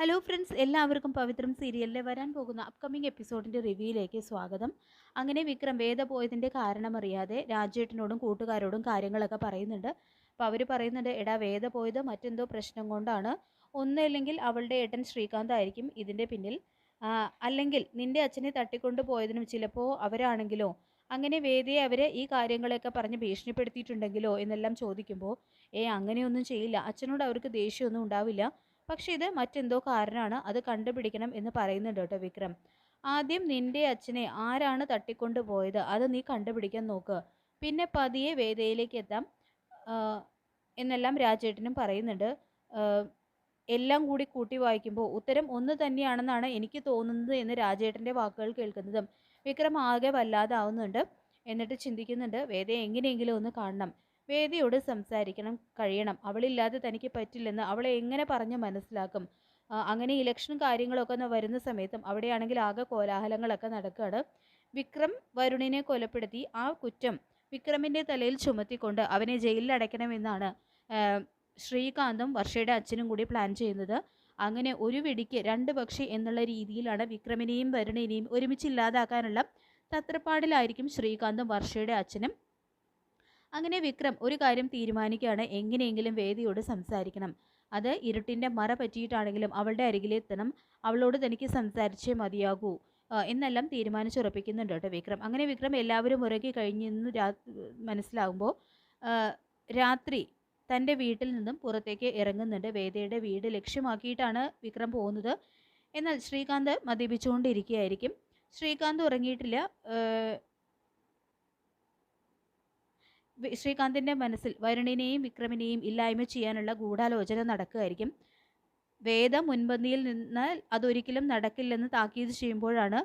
Hello friends എല്ലാവർക്കും പവിത്രം സീരിയലിലെ വരാൻ പോകുന്ന അപ്കമിംഗ് എപ്പിസോഡിന്റെ റിവ്യൂയിലേക്ക് സ്വാഗതം. അങ്ങനെ വിക്രം വേദ പോയതിന്റെ കാരണമറിയാതെ രാജേട്ടനോടും കൂട്ടുകാരോടും കാര്യങ്ങളൊക്കെ പറയുന്നുണ്ട്. അപ്പോൾ അവർ പറയുന്നുണ്ട് എടാ വേദ പോയത് മറ്റെന്തോ പ്രശ്നം കൊണ്ടാണ്. ഒന്നല്ലെങ്കിൽ അവളുടെ ഏട്ടൻ ശ്രീകാന്ത് ആയിരിക്കും ഇതിന്റെ പിന്നിൽ. അല്ലെങ്കിൽ നിന്റെ അച്ഛനെ തട്ടിക്കൊണ്ട് പോയതിനും ചിലപ്പോൾ അവരാണെങ്കിലോ? അങ്ങനെ വേദയെ അവർ ഈ കാര്യങ്ങളൊക്കെ പറഞ്ഞ് ഭീഷണിപ്പെടുത്തിയിട്ടുണ്ടെങ്കിലോ? എന്നെല്ലാം ചോദിക്കുമ്പോൾ ഏ അങ്ങനെയൊന്നും ചെയ്യില്ല. അച്ഛനോട് അവർക്ക് ദേഷ്യമൊന്നും ഉണ്ടാവില്ല. പക്ഷേ ഇത് മറ്റെന്തോ കാരണമാണ്. അത് കണ്ടുപിടിക്കണം എന്ന് പറയുന്നുണ്ട് കേട്ടോ വിക്രം. ആദ്യം നിന്റെ അച്ഛനെ ആരാണ് തട്ടിക്കൊണ്ട് പോയത്? അത് നീ കണ്ടുപിടിക്കാൻ നോക്ക്. പിന്നെ പതിയെ വേദയിലേക്ക് എത്താം എന്നെല്ലാം രാജേട്ടനും പറയുന്നുണ്ട്. എല്ലാം കൂടി കൂട്ടി വായിക്കുമ്പോൾ ഉത്തരം ഒന്ന് തന്നെയാണെന്നാണ് എനിക്ക് തോന്നുന്നത് എന്ന് രാജേട്ടന്റെ വാക്കുകൾ കേൾക്കുന്നതും. വിക്രം ആകെ വല്ലാതാവുന്നുണ്ട്. എന്നിട്ട് ചിന്തിക്കുന്നുണ്ട് വേദയെ എങ്ങനെയെങ്കിലും ഒന്ന് കാണണം. വേദിയോട് സംസാരിക്കണം കഴിയണം. അവളില്ലാതെ തനിക്ക് പറ്റില്ലെന്ന് അവളെ എങ്ങനെ പറഞ്ഞ് മനസ്സിലാക്കും? അങ്ങനെ ഇലക്ഷൻ കാര്യങ്ങളൊക്കെ ഒന്ന് വരുന്ന സമയത്തും അവിടെയാണെങ്കിൽ ആകെ കോലാഹലങ്ങളൊക്കെ നടക്കുകയാണ് വിക്രം വരുണിനെ കൊലപ്പെടുത്തി. ആ കുറ്റം വിക്രമിന്റെ തലയിൽ ചുമത്തിക്കൊണ്ട് അവനെ ജയിലിൽ അടയ്ക്കണമെന്നാണ് ശ്രീകാന്തും വർഷയുടെ അച്ഛനും കൂടി പ്ലാൻ ചെയ്യുന്നത്. അങ്ങനെ ഒരു വെടിക്ക് രണ്ട് പക്ഷി എന്നുള്ള രീതിയിലാണ് വിക്രമിനെയും വരുണിനെയും ഒരുമിച്ച് ഇല്ലാതാക്കാനുള്ള തത്രപ്പാടിലായിരിക്കും ശ്രീകാന്തും വർഷയുടെ അച്ഛനും. അങ്ങനെ വിക്രം ഒരു കാര്യം തീരുമാനിക്കുകയാണ്. എങ്ങനെയെങ്കിലും വേദിയോട് സംസാരിക്കണം. അത് ഇരുട്ടിന്റെ മറ പറ്റിയിട്ടാണെങ്കിലും അവളുടെ അരികിലെത്തണം. അവളോട് തനിക്ക് സംസാരിച്ചേ മതിയാകൂ. എന്നെല്ലാം തീരുമാനിച്ചുറപ്പിക്കുന്നുണ്ട് കേട്ടോ വിക്രം. അങ്ങനെ വിക്രം എല്ലാവരും ഉറങ്ങി കഴിഞ്ഞെന്ന് രാ മനസ്സിലാകുമ്പോൾ രാത്രി തന്റെ വീട്ടിൽ നിന്നും പുറത്തേക്ക് ഇറങ്ങുന്നുണ്ട്. വേദയുടെ വീട് ലക്ഷ്യമാക്കിയിട്ടാണ് വിക്രം പോകുന്നത്. എന്നാൽ ശ്രീകാന്ത് മദ്യപിച്ചുകൊണ്ടിരിക്കുകയായിരിക്കും. ശ്രീകാന്ത് ഉറങ്ങിയിട്ടില്ല. ശ്രീകാന്തിന്റെ മനസ്സിൽ വരുണിനെയും വിക്രമിനെയും ഇല്ലായ്മ ചെയ്യാനുള്ള ഗൂഢാലോചന നടക്കുകയായിരിക്കും. വേദ മുൻപന്തിയിൽ നിന്നാൽ അതൊരിക്കലും നടക്കില്ലെന്ന് താക്കീത് ചെയ്യുമ്പോഴാണ്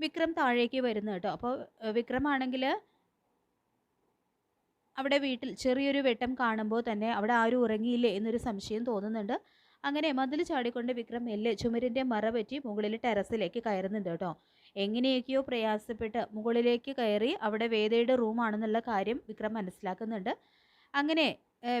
വിക്രം താഴേക്ക് വരുന്നത് കേട്ടോ. അപ്പോൾ വിക്രമാണെങ്കിൽ അവിടെ വീട്ടിൽ ചെറിയൊരു വെട്ടം കാണുമ്പോൾ തന്നെ അവിടെ ആരും ഉറങ്ങിയില്ലേ എന്നൊരു സംശയം തോന്നുന്നുണ്ട്. അങ്ങനെ മതിൽ ചാടിക്കൊണ്ട് വിക്രം മെല്ലെ ചുമരിന്റെ മറ പറ്റി മുകളിൽ ടെറസിലേക്ക് കയറുന്നുണ്ട് കേട്ടോ. എങ്ങനെയൊക്കെയോ പ്രയാസപ്പെട്ട് മുകളിലേക്ക് കയറി അവിടെ വേദയുടെ റൂമാണെന്നുള്ള കാര്യം വിക്രം മനസ്സിലാക്കുന്നുണ്ട്. അങ്ങനെ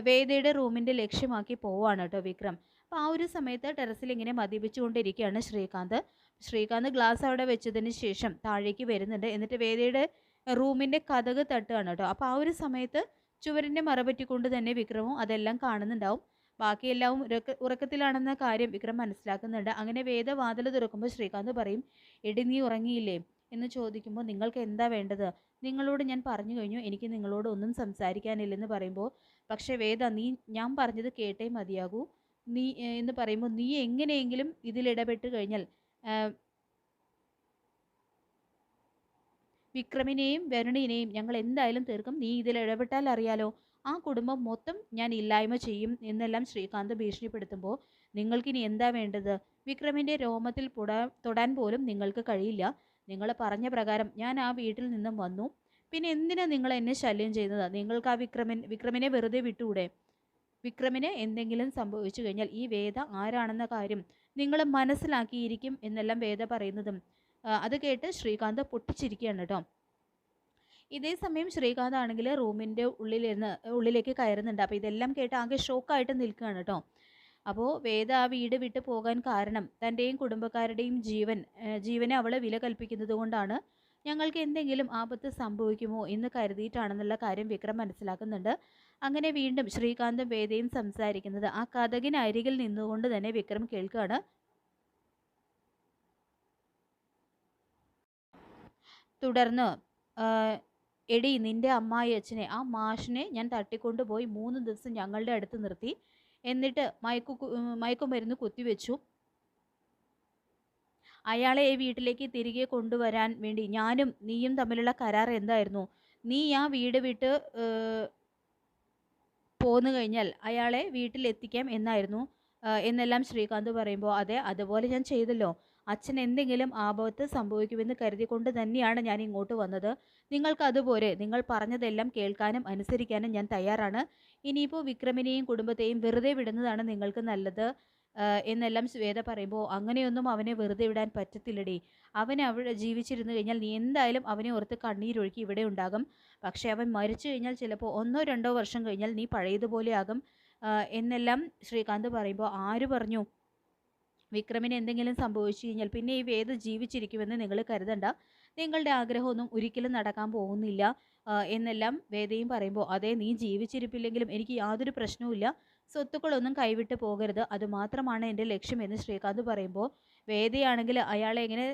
വേദയുടെ റൂമിന്റെ ലക്ഷ്യമാക്കി പോവുകയാണ് കേട്ടോ വിക്രം. അപ്പോൾ ആ ഒരു സമയത്ത് ടെറസിൽ ഇങ്ങനെ മദ്യപിച്ചുകൊണ്ടിരിക്കുകയാണ് ശ്രീകാന്ത്. ശ്രീകാന്ത് ഗ്ലാസ് അവിടെ വെച്ചതിന് ശേഷം താഴേക്ക് വരുന്നുണ്ട്. എന്നിട്ട് വേദയുടെ റൂമിന്റെ കഥക് തട്ടുകയാണ് കേട്ടോ. അപ്പോൾ ആ ഒരു സമയത്ത് ചുവരിന്റെ മറപറ്റിക്കൊണ്ട് തന്നെ വിക്രമും അതെല്ലാം കാണുന്നുണ്ടാവും. ബാക്കിയെല്ലാം ഉറക്ക ഉറക്കത്തിലാണെന്ന കാര്യം വിക്രം മനസ്സിലാക്കുന്നുണ്ട്. അങ്ങനെ വേദ തുറക്കുമ്പോൾ ശ്രീകാന്ത് പറയും എടി നീ ഉറങ്ങിയില്ലേ? എന്ന് ചോദിക്കുമ്പോൾ നിങ്ങൾക്ക് എന്താ വേണ്ടത്? നിങ്ങളോട് ഞാൻ പറഞ്ഞു കഴിഞ്ഞു. എനിക്ക് നിങ്ങളോട് ഒന്നും സംസാരിക്കാനില്ലെന്ന് പറയുമ്പോൾ പക്ഷേ വേദ നീ ഞാൻ പറഞ്ഞത് കേട്ടേ മതിയാകൂ. നീ എന്ന് പറയുമ്പോൾ നീ എങ്ങനെയെങ്കിലും ഇതിലിടപെട്ട് കഴിഞ്ഞാൽ വിക്രമിനെയും വരുണിനെയും ഞങ്ങൾ എന്തായാലും തീർക്കും. നീ ഇതിൽ ഇടപെട്ടാൽ അറിയാലോ. ആ കുടുംബം മൊത്തം ഞാൻ ഇല്ലായ്മ ചെയ്യും എന്നെല്ലാം ശ്രീകാന്ത് ഭീഷണിപ്പെടുത്തുമ്പോൾ നിങ്ങൾക്കിനി എന്താ വേണ്ടത്? വിക്രമിന്റെ രോമത്തിൽ പുടാ തൊടാൻ പോലും നിങ്ങൾക്ക് കഴിയില്ല. നിങ്ങൾ പറഞ്ഞ പ്രകാരം ഞാൻ ആ വീട്ടിൽ നിന്നും വന്നു. പിന്നെ എന്തിനാ നിങ്ങൾ എന്നെ ശല്യം ചെയ്യുന്നത്? നിങ്ങൾക്ക് ആ വിക്രമൻ വിക്രമിനെ വെറുതെ വിട്ടുകൂടെ വിക്രമിന് എന്തെങ്കിലും സംഭവിച്ചു കഴിഞ്ഞാൽ ഈ വേദ ആരാണെന്ന കാര്യം നിങ്ങൾ മനസ്സിലാക്കിയിരിക്കും എന്നെല്ലാം വേദ പറയുന്നതും അത് കേട്ട് ശ്രീകാന്ത് പൊട്ടിച്ചിരിക്കുകയാണ് കേട്ടോ. ഇതേ സമയം ശ്രീകാന്ത് ആണെങ്കിൽ റൂമിന്റെ ഉള്ളിലിരുന്ന് ഉള്ളിലേക്ക് കയറുന്നുണ്ട്. അപ്പോൾ ഇതെല്ലാം കേട്ട് ആകെ ഷോക്കായിട്ട് നിൽക്കുകയാണ് കേട്ടോ. അപ്പോൾ വേദ ആ വീട് വിട്ടു പോകാൻ കാരണം തന്റെയും കുടുംബക്കാരുടെയും ജീവൻ ജീവനെ അവൾ വില കൽപ്പിക്കുന്നത് കൊണ്ടാണ് ഞങ്ങൾക്ക് എന്തെങ്കിലും ആപത്ത് സംഭവിക്കുമോ എന്ന് കരുതിയിട്ടാണെന്നുള്ള കാര്യം വിക്രം മനസ്സിലാക്കുന്നുണ്ട്. അങ്ങനെ വീണ്ടും ശ്രീകാന്തും വേദയും സംസാരിക്കുന്നത് ആ കഥകിന് അരികിൽ നിന്നുകൊണ്ട് തന്നെ വിക്രം കേൾക്കുകയാണ്. തുടർന്ന് എടി നിന്റെ അമ്മായി അച്ഛനെ ആ മാഷിനെ ഞാൻ തട്ടിക്കൊണ്ടുപോയി മൂന്ന് ദിവസം ഞങ്ങളുടെ അടുത്ത് നിർത്തി. എന്നിട്ട് മയക്കു മയക്കുമരുന്ന് കുത്തിവെച്ചു അയാളെ ഈ വീട്ടിലേക്ക് തിരികെ കൊണ്ടുവരാൻ വേണ്ടി ഞാനും നീയും തമ്മിലുള്ള കരാർ എന്തായിരുന്നു? നീ ആ വീട് വിട്ട് പോന്നു കഴിഞ്ഞാൽ അയാളെ വീട്ടിലെത്തിക്കാം എന്നായിരുന്നു. എന്നെല്ലാം ശ്രീകാന്ത് പറയുമ്പോൾ അതെ അതുപോലെ ഞാൻ ചെയ്തല്ലോ. അച്ഛൻ എന്തെങ്കിലും ആപത്ത് സംഭവിക്കുമെന്ന് കരുതിക്കൊണ്ട് തന്നെയാണ് ഞാൻ ഇങ്ങോട്ട് വന്നത്. നിങ്ങൾക്ക് അതുപോലെ നിങ്ങൾ പറഞ്ഞതെല്ലാം കേൾക്കാനും അനുസരിക്കാനും ഞാൻ തയ്യാറാണ്. ഇനിയിപ്പോൾ വിക്രമിനെയും കുടുംബത്തെയും വെറുതെ വിടുന്നതാണ് നിങ്ങൾക്ക് നല്ലത് എന്നെല്ലാം ശ്വേത പറയുമ്പോൾ അങ്ങനെയൊന്നും അവനെ വെറുതെ വിടാൻ പറ്റത്തില്ലടി. അവൻ അവിടെ ജീവിച്ചിരുന്നു കഴിഞ്ഞാൽ നീ എന്തായാലും അവനെ ഓർത്ത് കണ്ണീരൊഴുക്കി ഇവിടെ ഉണ്ടാകും. പക്ഷേ അവൻ മരിച്ചു കഴിഞ്ഞാൽ ചിലപ്പോൾ ഒന്നോ രണ്ടോ വർഷം കഴിഞ്ഞാൽ നീ പഴയതുപോലെയാകും എന്നെല്ലാം ശ്രീകാന്ത് പറയുമ്പോൾ ആര് പറഞ്ഞു? വിക്രമിന് എന്തെങ്കിലും സംഭവിച്ചു കഴിഞ്ഞാൽ പിന്നെ ഈ വേദ ജീവിച്ചിരിക്കുമെന്ന് നിങ്ങൾ കരുതണ്ട. നിങ്ങളുടെ ആഗ്രഹമൊന്നും ഒരിക്കലും നടക്കാൻ പോകുന്നില്ല എന്നെല്ലാം വേദയും പറയുമ്പോൾ അതെ നീ ജീവിച്ചിരിപ്പില്ലെങ്കിലും എനിക്ക് യാതൊരു പ്രശ്നവുമില്ല സ്വത്തുക്കളൊന്നും കൈവിട്ട് പോകരുത്. അതുമാത്രമാണ് എന്റെ ലക്ഷ്യമെന്ന് ശ്രീകാന്ത് പറയുമ്പോൾ വേദയാണെങ്കിൽ അയാളെ ഇങ്ങനെ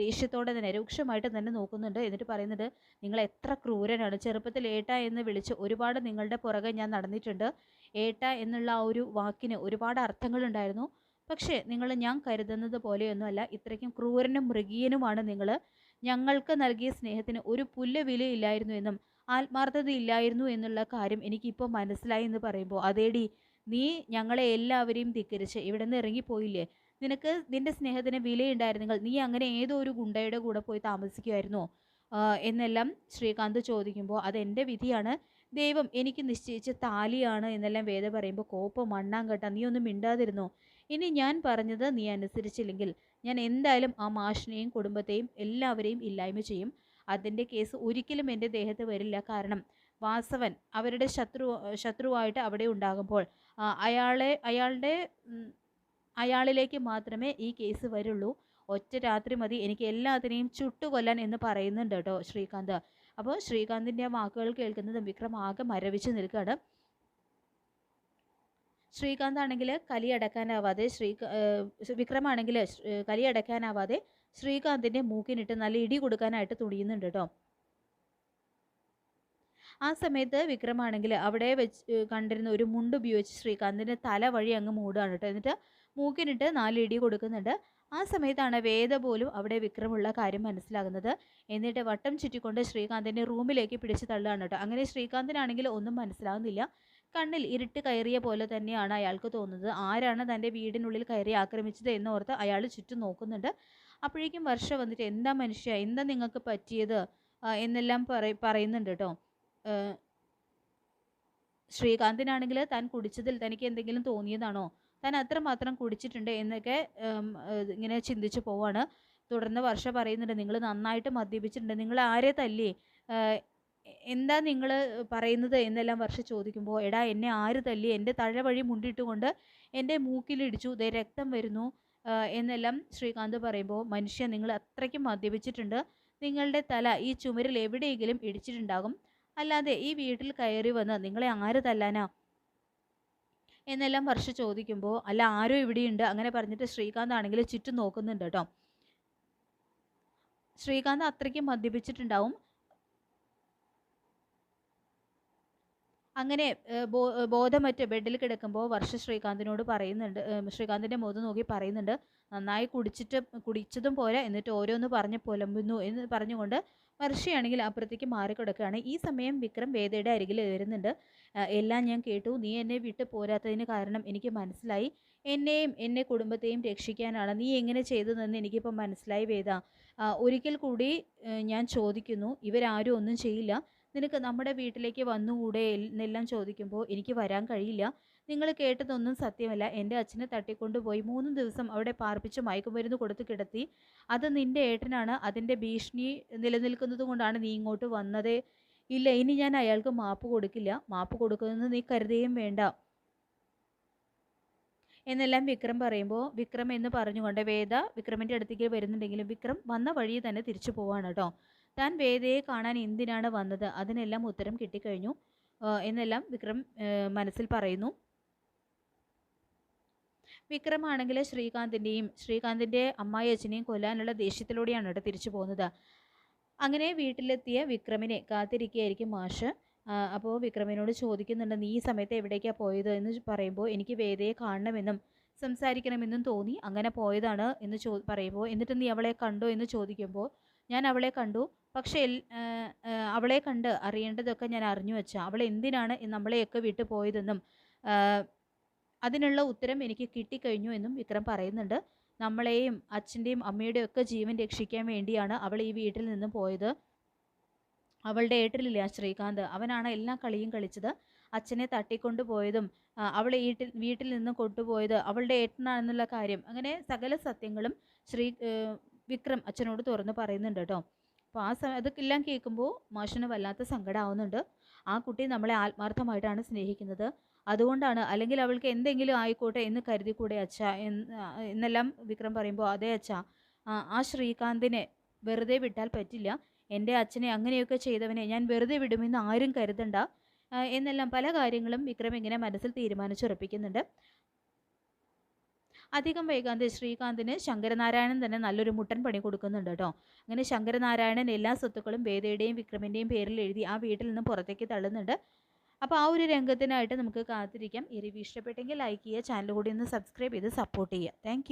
ദേഷ്യത്തോടെ തന്നെ രൂക്ഷമായിട്ട് തന്നെ നോക്കുന്നുണ്ട്. എന്നിട്ട് പറയുന്നുണ്ട് നിങ്ങൾ എത്ര ക്രൂരനാണ്. ചെറുപ്പത്തിൽ ഏട്ട എന്ന് വിളിച്ച് ഒരുപാട് നിങ്ങളുടെ പുറകെ ഞാൻ നടന്നിട്ടുണ്ട്. ഏട്ട എന്നുള്ള ആ ഒരു വാക്കിന് ഒരുപാട് അർത്ഥങ്ങളുണ്ടായിരുന്നു. പക്ഷേ നിങ്ങൾ ഞാൻ കരുതുന്നത് പോലെയൊന്നുമല്ല. ഇത്രയ്ക്കും ക്രൂരനും മൃഗീയനുമാണ് നിങ്ങൾ ഞങ്ങൾക്ക് നൽകിയ സ്നേഹത്തിന് ഒരു പുല്ല് വിലയില്ലായിരുന്നു എന്നും ആത്മാർത്ഥത ഇല്ലായിരുന്നു എന്നുള്ള കാര്യം എനിക്കിപ്പോൾ മനസ്സിലായി എന്ന് പറയുമ്പോൾ അതേടി നീ ഞങ്ങളെ എല്ലാവരെയും ധിക്കരിച്ച് ഇവിടെ നിന്ന് ഇറങ്ങിപ്പോയില്ലേ? നിനക്ക് നിന്റെ സ്നേഹത്തിന് വിലയുണ്ടായിരുന്നെങ്കിൽ നീ അങ്ങനെ ഏതോ ഒരു ഗുണ്ടയുടെ കൂടെ പോയി താമസിക്കുമായിരുന്നോ എന്നെല്ലാം ശ്രീകാന്ത് ചോദിക്കുമ്പോൾ അതെന്റെ വിധിയാണ്. ദൈവം എനിക്ക് നിശ്ചയിച്ച താലിയാണ് എന്നെല്ലാം വേദ പറയുമ്പോൾ കോപ്പം മണ്ണാങ്കട്ട നീ ഒന്നും മിണ്ടാതിരുന്നോ? ഇനി ഞാൻ പറഞ്ഞത് നീ അനുസരിച്ചില്ലെങ്കിൽ ഞാൻ എന്തായാലും ആ മാഷിനെയും കുടുംബത്തെയും എല്ലാവരെയും ഇല്ലായ്മ ചെയ്യും. അതിന്റെ കേസ് ഒരിക്കലും എന്റെ ദേഹത്ത് വരില്ല. കാരണം വാസവൻ അവരുടെ ശത്രു ശത്രുവായിട്ട് അവിടെ ഉണ്ടാകുമ്പോൾ അയാളെ അയാളുടെ അയാളിലേക്ക് മാത്രമേ ഈ കേസ് വരുള്ളൂ. ഒറ്റ രാത്രി മതി. എനിക്ക് എല്ലാത്തിനെയും ചുട്ടുകൊല്ലാൻ എന്ന് പറയുന്നുണ്ട് കേട്ടോ ശ്രീകാന്ത്. അപ്പോൾ ശ്രീകാന്തിന്റെ വാക്കുകൾ കേൾക്കുന്നതും വിക്രം ആകെ മരവിച്ച് നിൽക്കുകയാണ്. ശ്രീകാന്ത് ആണെങ്കിൽ കലി അടക്കാനാവാതെ ശ്രീ വിക്രമാണെങ്കിൽ കലി അടക്കാനാവാതെ ശ്രീകാന്തിന്റെ മൂക്കിനിട്ട് നല്ല ഇടി കൊടുക്കാനായിട്ട് തുണിയുന്നുണ്ട് കേട്ടോ ആ സമയത്ത് വിക്രമാണെങ്കിൽ അവിടെ വെച്ച് കണ്ടിരുന്ന ഒരു മുണ്ട് ഉപയോഗിച്ച് ശ്രീകാന്തിന്റെ തല വഴി അങ്ങ് മൂടുകയാണ് കേട്ടോ എന്നിട്ട് മൂക്കിനിട്ട് നാല് ഇടി കൊടുക്കുന്നുണ്ട്. ആ സമയത്താണ് വേദ പോലും അവിടെ വിക്രമുള്ള കാര്യം മനസ്സിലാകുന്നത്. എന്നിട്ട് വട്ടം ചുറ്റിക്കൊണ്ട് ശ്രീകാന്തിന്റെ റൂമിലേക്ക് പിടിച്ച് തള്ളുകയാണ് കേട്ടോ അങ്ങനെ ശ്രീകാന്തിനാണെങ്കിൽ ഒന്നും മനസ്സിലാകുന്നില്ല കണ്ണിൽ ഇരുട്ട് കയറിയ പോലെ തന്നെയാണ് അയാൾക്ക് തോന്നുന്നത്. ആരാണ് തന്റെ വീടിനുള്ളിൽ കയറി ആക്രമിച്ചത് എന്നോർത്ത് അയാൾ ചുറ്റും നോക്കുന്നുണ്ട്. അപ്പോഴേക്കും വർഷ വന്നിട്ട് എന്താ മനുഷ്യ എന്താ നിങ്ങൾക്ക് പറ്റിയത്? എന്നെല്ലാം പറ പറയുന്നുണ്ട് കേട്ടോ. ശ്രീകാന്തിനാണെങ്കിൽ താൻ കുടിച്ചതിൽ തനിക്ക് എന്തെങ്കിലും തോന്നിയതാണോ? താൻ അത്രമാത്രം കുടിച്ചിട്ടുണ്ട് എന്നൊക്കെ ഇങ്ങനെ ചിന്തിച്ചു പോവാണ്. തുടർന്ന് വർഷ പറയുന്നുണ്ട് നിങ്ങൾ നന്നായിട്ട് മദ്യപിച്ചിട്ടുണ്ട്. നിങ്ങൾ ആരെ തല്ലി? എന്താ നിങ്ങൾ പറയുന്നത് എന്നെല്ലാം വർഷ ചോദിക്കുമ്പോൾ എടാ എന്നെ ആര് തല്ലി? എന്റെ തഴവഴി മുണ്ടിട്ടുകൊണ്ട് എന്റെ മൂക്കിലിടിച്ചു ദേ രക്തം വരുന്നു എന്നെല്ലാം ശ്രീകാന്ത് പറയുമ്പോൾ മനുഷ്യ നിങ്ങൾ അത്രയ്ക്കും മദ്യപിച്ചിട്ടുണ്ട്. നിങ്ങളുടെ തല ഈ ചുമരിൽ എവിടെയെങ്കിലും ഇടിച്ചിട്ടുണ്ടാകും. അല്ലാതെ ഈ വീട്ടിൽ കയറി വന്ന് നിങ്ങളെ ആര് തല്ലാനാ? എന്നെല്ലാം വർഷ ചോദിക്കുമ്പോൾ അല്ല ആരോ ഇവിടെയുണ്ട്. അങ്ങനെ പറഞ്ഞിട്ട് ശ്രീകാന്ത് ആണെങ്കിൽ ചുറ്റും നോക്കുന്നുണ്ട് കേട്ടോ. ശ്രീകാന്ത് അത്രയ്ക്കും മദ്യപിച്ചിട്ടുണ്ടാവും. അങ്ങനെ ഏഹ്, ബോ ഏഹ്, ബെഡിൽ കിടക്കുമ്പോൾ വർഷ ശ്രീകാന്തിനോട് പറയുന്നുണ്ട് ശ്രീകാന്തിന്റെ മുഖം നോക്കി പറയുന്നുണ്ട് നന്നായി കുടിച്ചിട്ട് കുടിച്ചതും പോരാ എന്നിട്ട് ഓരോന്ന് പറഞ്ഞ് പുലമ്പുന്നു എന്ന് പറഞ്ഞുകൊണ്ട് വർഷയാണെങ്കിൽ അപ്പുറത്തേക്ക് മാറിക്കിടക്കുകയാണ്. ഈ സമയം വിക്രം വേദയുടെ അരികിൽ വരുന്നുണ്ട് എല്ലാം ഞാൻ കേട്ടു. നീ എന്നെ വിട്ടു പോരാത്തതിന് കാരണം എനിക്ക് മനസ്സിലായി. എന്നെയും എന്നെ കുടുംബത്തെയും രക്ഷിക്കാനാണ്. നീ എങ്ങനെ ചെയ്തതെന്ന് എനിക്കിപ്പോൾ മനസ്സിലായി വേദ. ഒരിക്കൽ കൂടി ഞാൻ ചോദിക്കുന്നു. ഇവരാരും ഒന്നും ചെയ്യില്ല. നിനക്ക് നമ്മുടെ വീട്ടിലേക്ക് വന്നുകൂടെ എന്നെല്ലാം ചോദിക്കുമ്പോൾ എനിക്ക് വരാൻ കഴിയില്ല. നിങ്ങൾ കേട്ടതൊന്നും സത്യമല്ല. എന്റെ അച്ഛനെ തട്ടിക്കൊണ്ടുപോയി മൂന്ന് ദിവസം അവിടെ പാർപ്പിച്ച് മയക്കുമരുന്ന് കൊടുത്ത് കിടത്തി. അത് നിന്റെ ഏട്ടനാണ്. അതിന്റെ ഭീഷണി നിലനിൽക്കുന്നത് കൊണ്ടാണ് നീ ഇങ്ങോട്ട് വന്നത്. ഇല്ല ഇനി ഞാൻ അയാൾക്ക് മാപ്പ് കൊടുക്കില്ല. മാപ്പ് കൊടുക്കുമെന്ന് നീ കരുതുകയും വേണ്ട. എന്നെല്ലാം വിക്രം പറയുമ്പോൾ വിക്രം എന്ന് പറഞ്ഞുകൊണ്ട് വേദ വിക്രമിന്റെ അടുത്തേക്ക് വരുന്നുണ്ടെങ്കിലും വിക്രം വന്ന വഴി തന്നെ തിരിച്ചു പോവാണ് കേട്ടോ. താൻ വേദയെ കാണാൻ എന്തിനാണ് വന്നത്? അതിനെല്ലാം ഉത്തരം കിട്ടിക്കഴിഞ്ഞു. എന്നെല്ലാം വിക്രം മനസ്സിൽ പറയുന്നു. വിക്രമാണെങ്കിൽ ശ്രീകാന്തിന്റെയും ശ്രീകാന്തിന്റെ അമ്മായി അച്ഛനെയും കൊല്ലാനുള്ള ദേഷ്യത്തിലൂടെയാണ് കേട്ടോ തിരിച്ചു പോകുന്നത്. അങ്ങനെ വീട്ടിലെത്തിയ വിക്രമിനെ കാത്തിരിക്കുകയായിരിക്കും മാഷ്. അപ്പോൾ വിക്രമിനോട് ചോദിക്കുന്നുണ്ട് നീ ഈ സമയത്ത് എവിടേക്കാണ് പോയത്? എന്ന് പറയുമ്പോൾ എനിക്ക് വേദയെ കാണണമെന്നും സംസാരിക്കണമെന്നും തോന്നി അങ്ങനെ പോയതാണ് എന്ന് ചോ പറയുമ്പോൾ എന്നിട്ട് നീ അവളെ കണ്ടോ? എന്ന് ചോദിക്കുമ്പോൾ ഞാൻ അവളെ കണ്ടു പക്ഷേ അവളെ കണ്ട് അറിയേണ്ടതൊക്കെ ഞാൻ അറിഞ്ഞു വെച്ച അവൾ എന്തിനാണ് നമ്മളെയൊക്കെ വിട്ടു പോയതെന്നും അതിനുള്ള ഉത്തരം എനിക്ക് കിട്ടിക്കഴിഞ്ഞു എന്നും വിക്രം പറയുന്നുണ്ട്. നമ്മളെയും അച്ഛന്റെയും അമ്മയുടെയും ഒക്കെ ജീവൻ രക്ഷിക്കാൻ വേണ്ടിയാണ് അവൾ ഈ വീട്ടിൽ നിന്നും പോയത്. അവളുടെ ഏട്ടിലില്ല ശ്രീകാന്ത്. അവനാണ് എല്ലാ കളിയും കളിച്ചത്. അച്ഛനെ തട്ടിക്കൊണ്ടു പോയതും അവളെ വീട്ടിൽ വീട്ടിൽ നിന്ന് കൊണ്ടുപോയത് അവളുടെ ഏട്ടനാണെന്നുള്ള കാര്യം അങ്ങനെ സകല സത്യങ്ങളും ശ്രീ വിക്രം അച്ഛനോട് തുറന്ന് പറയുന്നുണ്ട് കേട്ടോ. അപ്പോൾ ആ സമയം അതൊക്കെ എല്ലാം കേൾക്കുമ്പോൾ മാഷിന് വല്ലാത്ത സങ്കടമാവുന്നുണ്ട് ആ കുട്ടി നമ്മളെ ആത്മാർത്ഥമായിട്ടാണ് സ്നേഹിക്കുന്നത്. അതുകൊണ്ടാണ് അല്ലെങ്കിൽ അവൾക്ക് എന്തെങ്കിലും ആയിക്കോട്ടെ എന്ന് കരുതിക്കൂടെ അച്ഛ എന്ന് എന്നെല്ലാം വിക്രം പറയുമ്പോൾ അതേ അച്ഛ ആ ശ്രീകാന്തിനെ വെറുതെ വിട്ടാൽ പറ്റില്ല. എന്റെ അച്ഛനെ അങ്ങനെയൊക്കെ ചെയ്തവനെ ഞാൻ വെറുതെ വിടുമെന്ന് ആരും കരുതണ്ട. എന്നെല്ലാം പല കാര്യങ്ങളും വിക്രം ഇങ്ങനെ മനസ്സിൽ തീരുമാനിച്ചുറപ്പിക്കുന്നുണ്ട്. അധികം വൈകാതെ ശ്രീകാന്തിന് ശങ്കരനാരായണൻ തന്നെ നല്ലൊരു മുട്ടൻ പണി കൊടുക്കുന്നുണ്ട് കേട്ടോ. അങ്ങനെ ശങ്കരനാരായണൻ എല്ലാ സ്വത്തുക്കളും വേദയുടെയും വിക്രമിന്റെയും പേരിൽ എഴുതി ആ വീട്ടിൽ നിന്ന് പുറത്തേക്ക് തള്ളുന്നുണ്ട്. അപ്പോൾ ആ ഒരു രംഗത്തിനായിട്ട് നമുക്ക് കാത്തിരിക്കാം. ഈ റിവ്യൂ ഇഷ്ടപ്പെട്ടെങ്കിൽ ലൈക്ക് ചെയ്യുക ചാനൽ കൂടി ഒന്ന് സബ്സ്ക്രൈബ് ചെയ്ത് സപ്പോർട്ട് ചെയ്യുക. താങ്ക്